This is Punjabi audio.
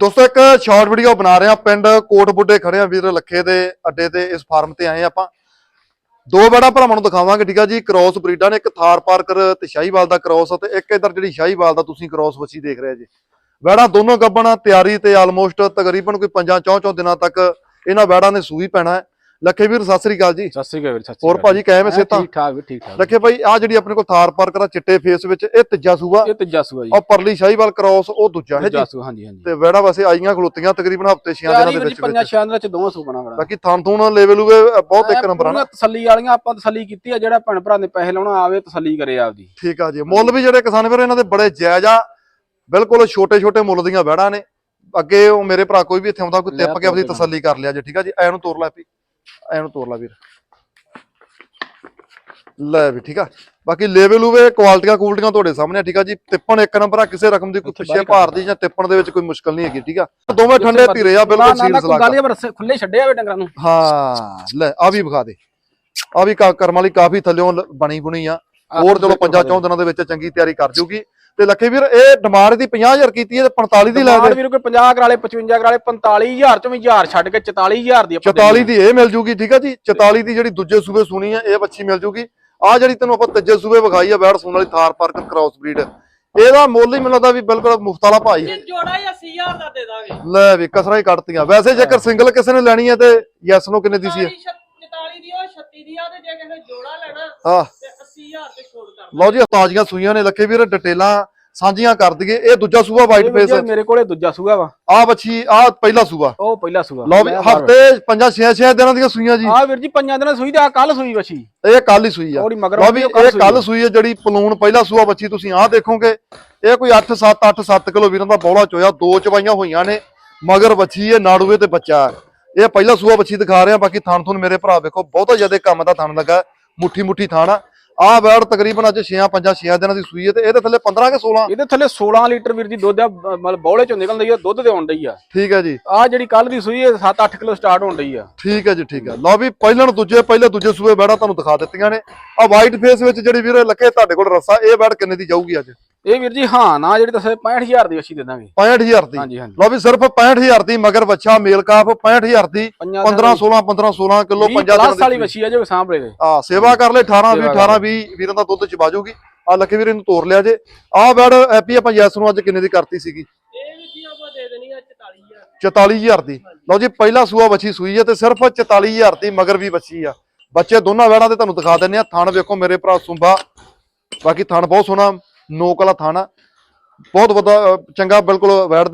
ਦੋਸਤੋ, ਇੱਕ ਸ਼ਾਰਟ ਵੀਡੀਓ ਬਣਾ ਰਹੇ ਆ ਪਿੰਡ ਕੋਟ ਬੁੱਢੇ ਖੜੇ ਆ ਵੀਰ ਲੱਖੇ ਦੇ ਅੱਡੇ ਤੇ, ਇਸ ਫਾਰਮ ਤੇ ਆਏ ਆਪਾਂ। ਦੋ ਬੜਾ ਭਰਾਵਾਂ ਨੂੰ ਦਿਖਾਵਾਂਗੇ, ਠੀਕ ਆ ਜੀ। ਕ੍ਰਾਸ ਬਰੀਡਾਂ ਨੇ, ਇੱਕ ਥਾਰ ਪਾਰਕਰ ਤੇ ਸ਼ਾਹੀਵਾਲ ਦਾ ਕ੍ਰਾਸ ਤੇ ਇੱਕ ਇਧਰ ਜਿਹੜੀ ਸ਼ਾਹੀਵਾਲ ਦਾ ਤੁਸੀਂ ਕ੍ਰਾਸ ਵੱਛੀ ਦੇਖ ਰਹੇ ਜੀ। ਵੈੜਾ ਦੋਨੋਂ ਗੱਬਣ, ਤਿਆਰੀ ਤੇ ਆਲਮੋਸਟ ਤਕਰੀਬਨ ਕੋਈ 5 ਚੌਂ ਚੌਂ ਦਿਨਾਂ ਤੱਕ ਇਹਨਾਂ ਵੈੜਾਂ ਨੇ ਸੂਈ ਪੈਣਾ ਹੈ। ਲੱਖੇ ਵੀਰ ਸਤਿ ਸ੍ਰੀ ਅਕਾਲ ਜੀ। ਸਤਿ ਸ੍ਰੀ ਅਕਾਲ ਵੀਰ ਸਤਿ ਸ੍ਰੀ ਹੋਰ ਅਕਾਲ ਭਾਜੀ ਕਾਇਮ ਸੇਤਾ ਠੀਕ ਠਾਕ ਵੀ ਠੀਕ ਠਾਕ। ਲੱਖੇ ਭਾਈ ਆ ਜਿਹੜੀ ਆਪਣੇ ਕੋਲ ਥਾਰ ਪਾਰਕਰ ਆ ਚਿੱਟੇ ਫੇਸ ਵਿੱਚ ਇਹ ਤੀਜਾ ਸੂਆ। ਇਹ ਤੀਜਾ ਸੂਆ ਜੀ। ਔਰ ਪਰਲੀ ਸ਼ਾਹੀਵਾਲ ਕ੍ਰਾਸ ਉਹ ਦੂਜਾ ਹੈ ਜੀ। ਹਾਂਜੀ ਹਾਂਜੀ। ਤੇ ਵੈੜਾ ਵਸੇ ਆਈਆਂ ਖਲੋਤੀਆਂ ਤਕਰੀਬਨ ਹਫ਼ਤੇ 6 ਦਿਨਾਂ ਤਿਆਰੀ ਦੇ ਵਿੱਚ ਪੰਜਾਂ ਵਿੱਚ ਛਿਆਂ ਦਿਨਾਂ ਚ ਦੋਵਾਂ ਸੂਣਾ ਬਣਾ ਬਾਕੀ ਥਾਂ ਥੂਣ ਲੈਵਲ ਹੋਵੇ ਬਹੁਤ ਇੱਕ ਨੰਬਰ ਆ ਤਸੱਲੀ ਵਾਲੀਆਂ ਆਪਾਂ ਤਸੱਲੀ ਕੀਤੀ ਆ ਜਿਹੜਾ ਭੈਣ ਭਰਾ ਨੇ ਪੈਸੇ ਲਾਉਣਾ ਆਵੇ ਤਸੱਲੀ ਕਰੇ ਆਪਦੀ। ਠੀਕ ਆ ਜੀ। ਮੁੱਲ ਵੀ ਜਿਹੜੇ ਕਿਸਾਨ ਵੀਰ ਇਹਨਾਂ ਦੇ ਬੜੇ ਜਾਇਜ਼ ਆ। ਬਿਲਕੁਲ ਛੋਟੇ ਛੋਟੇ ਮੁੱਲ ਦੀਆਂ ਵੈੜਾਂ ਨੇ। ਅੱਗੇ ਉਹ ਮੇਰੇ ਭਰਾ ਕੋਈ ਵੀ ਇੱਥੇ ਆਉਂਦਾ ਕੋਈ ਟਿੱਪ ਕੇ ਦੇ ਤਸੱਲੀ ਕਰ ਲਿਆ ਜੀ ਠੀਕ ਆ ਜੀ। ਐ ਨੂੰ ਤੋਰ ਲੈ ਪੀ ਐ ਨੂੰ ਤੋਰ ਲੈ ਵੀਰ। ਲੈ ਵੀ ਠੀਕ ਆ। ਬਾਕੀ ਲੈਵਲ ਹੋਵੇ ਕੁਆਲਟੀਆਂ ਕੁਆਲਟੀਆਂ ਤੁਹਾਡੇ ਸਾਹਮਣੇ ਠੀਕ ਆ ਜੀ। ਤਿੱਪਣ ਇੱਕ ਨੰਬਰ ਆ ਕਿਸੇ ਰਕਮ ਦੀ ਕੋਈ ਬਾਈ ਭਾਰ ਦੀ ਜਾਂ ਤਿੱਪਣ ਦੇ ਵਿੱਚ ਕੋਈ ਮੁਸ਼ਕਲ ਨਹੀਂ ਹੈਗੀ ਠੀਕ ਆ। ਦੋਵੇਂ ਠੰਡੇ ਧੀਰੇ ਆ ਬਿਲਕੁਲ ਗੱਲ ਸਲਾਕ ਹੀ ਰਸੇ ਖੁੱਲੇ ਛੱਡੇ ਆਵੇ ਡੰਗਰਾਂ ਨੂੰ। ਹਾਂ ਲੈ ਆ ਵੀ ਵਿਖਾ ਦੇ। ਆ ਵੀ ਕਰਮ ਵਾਲੀ ਕਾਫੀ ਥੱਲਿਓਂ ਬਣੀ ਬੁਣੀ ਆ। ਹੋਰ ਚਲੋ ਪੰਜਾਂ ਚੌਂ ਦਿਨਾਂ ਦੇ ਵਿੱਚ ਚੰਗੀ ਤਿਆਰੀ ਕਰ ਜੂਗੀ। ਤੇ ਲੱਖੇ ਵੀਰ ਇਹ ਡਿਮਾਂਡ ਦੀ 50000 ਕੀਤੀ ਹੈ ਤੇ 45 ਦੀ ਲੈ ਦੇ। ਵੀਰ ਕੋਈ 50 ਕਰਾਲੇ 55 ਕਰਾਲੇ 45000 ਚੋਂ ਵੀ 1000 ਛੱਡ ਕੇ 44000 ਦੀ ਆਪਾਂ 44 ਦੀ ਇਹ ਮਿਲ ਜੂਗੀ ਠੀਕ ਆ ਜੀ? 44 ਦੀ ਜਿਹੜੀ ਦੂਜੇ ਸੂਬੇ ਸੁਣੀ ਆ ਇਹ ਬੱਚੀ ਮਿਲ ਜੂਗੀ। ਆ ਜਿਹੜੀ ਤੈਨੂੰ ਆਪਾਂ ਤੀਜੇ ਸੂਬੇ ਵਿਖਾਈ ਆ ਬੈੜ ਸੁਣ ਵਾਲੀ ਥਾਰ ਪਾਰਕ ਕ੍ਰਾਸ ਬਰੀਡ ਇਹਦਾ ਮੁੱਲ ਹੀ ਮੈਨੂੰ ਵੀ ਬਿਲਕੁਲ ਮੁਫਤ ਵਾਲਾ ਭਾਈ। ਇਹ ਜੋੜਾ ਹੀ 80000 ਦਾ ਦੇ ਦਾਂਗੇ। ਲੈ ਵੀ ਕਸਰਾਂ ਹੀ ਕੱਢਤੀਆਂ ਵੈਸੇ ਜੇਕਰ ਸਿੰਗਲ ਕਿਸੇ ਨੇ ਲੈਣੀ ਹੈ ਤੇ ਯੈਸ ਨੂੰ ਕਿੰਨੇ ਦੀ ਸੀ ਇਹ? 44 ਦੀ ਉਹ 36 ਦੀ ਆ ਤੇ ਜੇ ਕਿਸੇ ਜੋੜਾ ਲੈਣਾ। ਆਹ ਤੇ 80000 ਤੇ ਛੋੜ ਕਰ ਲਓ ਜੀ ਤਾਜ਼ੀਆਂ ਸੂਈਆਂ ਨੇ ਲੱਖੇ ਵੀਰ ਡਿਟੇਲਾਂ ਸਾਂਝੀਆਂ ਕਰ ਦਈਏ। ਇਹ ਦੂਜਾ ਸੂਆ ਵਾਈਟ ਫੇਸ ਮੇਰੇ ਕੋਲੇ ਦੂਜਾ ਸੂਆ ਵਾ। ਆ ਬੱਚੀ ਆ ਪਹਿਲਾ ਸੂਆ। ਉਹ ਪਹਿਲਾ ਸੂਆ। ਲਓ ਵੀ ਹਫ਼ਤੇ ਪੰਜਾਂ ਛੇ ਛੇ ਦਿਨਾਂ ਦੀਆਂ ਸੂਈਆਂ ਜੀ। ਆ ਵੀਰ ਜੀ ਪੰਜਾਂ ਦਿਨਾਂ ਸੂਈ ਤੇ ਆ ਕੱਲ ਸੂਈ ਵਛੀ ਇਹ ਕੱਲ ਹੀ ਸੂਈ ਆ। ਲਓ ਵੀ ਇਹ ਕੱਲ ਸੂਈ ਆ ਜਿਹੜੀ ਪਲੂਣ ਪਹਿਲਾ ਸੂਆ ਬੱਚੀ ਤੁਸੀਂ ਆਹ ਦੇਖੋਗੇ। ਇਹ ਕੋਈ 8 7 8 7 ਕਿਲੋ ਵੀਰਾਂ ਦਾ ਬੋਲਾ ਚੋਇਆ। ਦੋ ਚਵਾਈਆਂ ਹੋਈਆਂ ਨੇ ਮਗਰ ਬੱਚੀ ਇਹ ਨਾੜੂਏ ਤੇ ਬੱਚਾ। ਹੈ। ਇਹ ਪਹਿਲਾ ਸੂਆ ਬੱਚੀ ਦਿਖਾ ਰਿਹਾ ਬਾਕੀ ਥਣ ਥੁਣ ਮੇਰੇ ਭਰਾ ਵੇਖੋ ਬਹੁਤਾ ਜ਼ਿਆਦਾ ਕੰਮ ਦਾ ਥਣ ਲੱਗਾ। ਮੁੱਠੀ ਮੁੱਠੀ ਥਣ ਆ। ਆਹ ਬੈੜ ਤਕਰੀਬਨ ਅੱਜ 6 5 6 ਦਿਨਾਂ ਦੀ ਸੂਈ ਹੈ ਤੇ ਇਹਦੇ ਥੱਲੇ 15 ਕੇ 16 ਇਹਦੇ ਥੱਲੇ 16 ਲੀਟਰ ਵੀਰ ਜੀ ਦੁੱਧ ਆ ਮਤਲਬ ਬੌਲੇ ਚੋਂ ਨਿਕਲਦਾ ਆ ਦੁੱਧ ਤੇ ਆਉਣ ਡਈ ਆ। ਠੀਕ ਹੈ ਜੀ। ਆ ਜਿਹੜੀ ਕੱਲ ਦੀ ਸੂਈ ਹੈ 7-8 ਕਿਲੋ ਸਟਾਰਟ ਹੋਣ ਡਈ ਆ। ਠੀਕ ਹੈ ਜੀ ਠੀਕ ਹੈ। ਲਓ ਵੀ ਪਹਿਲਣ ਦੂਜੇ ਪਹਿਲੇ ਦੂਜੇ ਸੂਏ ਬੈੜਾ ਤੁਹਾਨੂੰ ਦਿਖਾ ਦਿੱਤੀਆਂ ਨੇ। ਆ ਵਾਈਟ ਫੇਸ ਵਿੱਚ ਜਿਹੜੀ ਵੀਰੇ ਲੱਗੇ ਤੁਹਾਡੇ ਕੋਲ ਰੱਸਾ ਇਹ ਬੈੜ ਕਿੰਨੇ ਦੀ ਜਾਊਗੀ ਅੱਜ? ਇਹ ਵੀਰ ਜੀ ਹਾਂ ਨਾ ਜਿਹੜੀ ਦੱਸੇ 65000 ਦੀ ਅਸੀਂ ਦੇ ਦਾਂਗੇ। 65000 ਦੀ। ਹਾਂਜੀ ਹਾਂਜੀ। ਲਓ ਵੀ ਸਿਰਫ 65000 ਦੀ ਮਗਰ ਬੱਚਾ ਮੇਲ ਕਾਫ 65000 ਦੀ। 15 16 15 16 ਕਿਲੋ 50 ਪਲੱਸ ਦਿਨਾਂ ਵਾਲੀ ਦੀ। ਵਛੀ ਆ ਜੋ ਸਾਂਭਲੇ ਦੇ ਆ ਸੇਵਾ ਕਰ ਲੈ 18 20 ਸੇਵਾ 18 20 ਵੀਰਾਂ ਦਾ ਦੁੱਧ ਚ ਬਾਜੂਗੀ ਆ ਲੱਖੇ ਵੀਰੇ ਨੂੰ ਤੋਰ ਲਿਆ ਜੇ। ਆ ਬੈੜ ਐਪੀ ਆਪਾਂ ਯੈਸ ਨੂੰ ਅੱਜ ਕਿੰਨੇ ਦੀ ਕਰਤੀ ਸੀਗੀ? ਇਹ ਵੀ ਜੀ ਆਪਾਂ ਦੇ ਦੇਣੀ ਆ 44000 44000 ਦੀ। ਲਓ ਜੀ ਪਹਿਲਾ ਸੂਆ ਬੱਚੀ ਸੂਈ ਹੈ ਤੇ ਸਿਰਫ 44000 ਦੀ ਮਗਰ ਵੀ ਬੱਚੀ ਆ। ਬੱਚੇ ਦੋਨਾਂ ਵੈੜਾਂ ਤੇ ਤੁਹਾਨੂੰ ਦਿਖਾ ਦਿੰਨੇ ਆ। ਥਣ ਵੇਖੋ ਮੇਰੇ ਭਰਾ ਸੁੰਬਾ। ਬਾਕੀ ਥਣ ਬਹੁਤ ਸੋਹਣਾ। ਨੋਕ ਵਾਲਾ ਬਹੁਤ ਵੱਡਾ ਚੰਗਾ ਬਿਲਕੁਲ ਵੈੜ